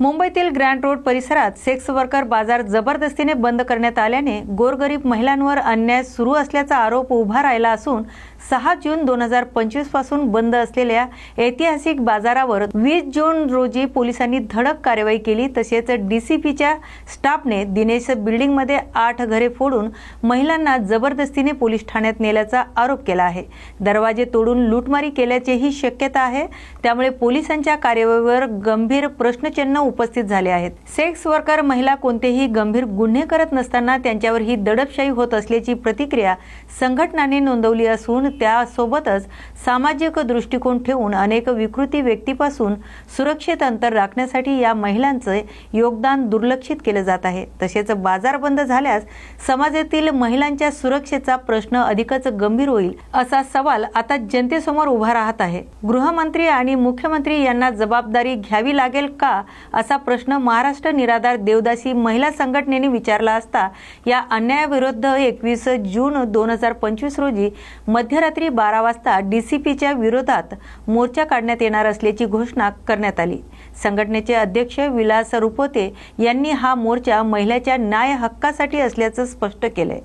मुंबईतील grand road परिसरात sex worker बाजार जबरदस्तीने बंद करण्यात आल्याने गोरगरीब महिलांवर अन्याय सुरू असल्याचा आरोप उभा राहिला असून सहा जून दोन हजार पंचवीसपासून बंद असलेल्या ऐतिहासिक बाजारावर वीस जून रोजी पोलिसांनी धडक कारवाई केली. तसेच डीसीपीच्या स्टाफने दिनेश बिल्डिंगमध्ये आठ घरे फोडून महिलांना जबरदस्तीने पोलीस ठाण्यात नेल्याचा आरोप केला आहे. दरवाजे तोडून लूटमारी केल्याचीही शक्यता आहे. त्यामुळे पोलिसांच्या कार्यवाहीवर गंभीर प्रश्नचिन्ह उपस्थित झाले आहेत. सेक्स वर्कर महिला कोणतेही गंभीर गुन्हे करत नसताना त्यांच्यावर ही दडपशाही होत असल्याची प्रतिक्रिया संघटनाने नोंदवली असून त्यासोबतच सामाजिक दृष्टिकोन ठेवून अनेक विकृती व्यक्तीपासून सुरक्षित अंतर राखण्यासाठी या महिलांचे योगदान दुर्लक्षित केलं जात आहे. तसेच बाजार बंद झाल्यास समाजातील महिलांच्या सुरक्षेचा प्रश्न अधिकच गंभीर होईल असा सवाल आता जनतेसमोर उभा राहत आहे. गृहमंत्री आणि मुख्यमंत्री यांना जबाबदारी घ्यावी लागेल का असा प्रश्न महाराष्ट्र निराधार देवदासी महिला संघटनेने विचारला असता या अन्यायाविरुद्ध एकवीस जून दोन हजार पंचवीस रोजी मध्य मध्यरात्री बारा वाजता डीसीपीच्या विरोधात मोर्चा काढण्यात येणार असल्याची घोषणा करण्यात आली. संघटनेचे अध्यक्ष विलास रुपोते यांनी हा मोर्चा महिलाच्या न्याय हक्कासाठी असल्याचं स्पष्ट केलंय.